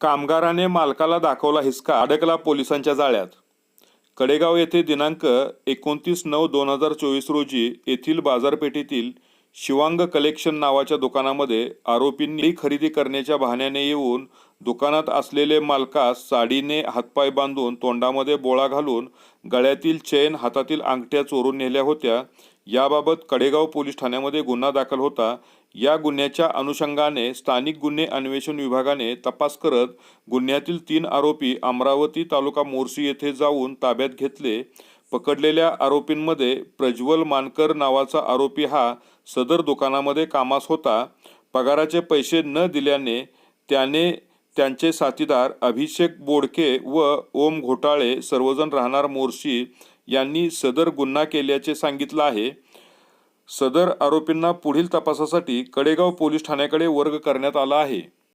कामगाराने मालकाला दाखवला हिसका अडकला पोलिसांच्या जाळ्यात. कडेगाव येथे दिनांक एकोणतीस नऊ दोन हजार चोवीस रोजी येथील बाजारपेठेतील शिवांग कलेक्शन नावाच्या दुकानामध्ये आरोपींनी खरेदी करण्याच्या बहाण्याने येऊन दुकानात असलेले मालकास साडीने हातपाय बांधून तोंडामध्ये बोळा घालून गळ्यातील चेन हातातील अंगठ्या चोरून नेल्या होत्या. याबाबत कडेगाव पोलीस ठाण्यामध्ये गुन्हा दाखल होता. या गुन्ह्याच्या अनुषंगाने स्थानिक गुन्हे अन्वेषण विभागाने तपास करत गुन्ह्यातील तीन आरोपी अमरावती तालुका मोर्शी येथे जाऊन ताब्यात घेतले. पकडलेल्या आरोपींमध्ये प्रज्वल मानकर नावाचा आरोपी हा सदर दुकानामध्ये कामास होता. पगाराचे पैसे न दिल्याने त्याने त्यांचे साथीदार अभिषेक बोडके व ओम घोटाळे सर्वजण राहणार मोर्शी यांनी सदर गुन्हा केल्याचे सांगितलं आहे. सदर आरोपींना पुढील तपासासाठी कडेगाव पोलीस ठाण्याकडे वर्ग करण्यात आला आहे.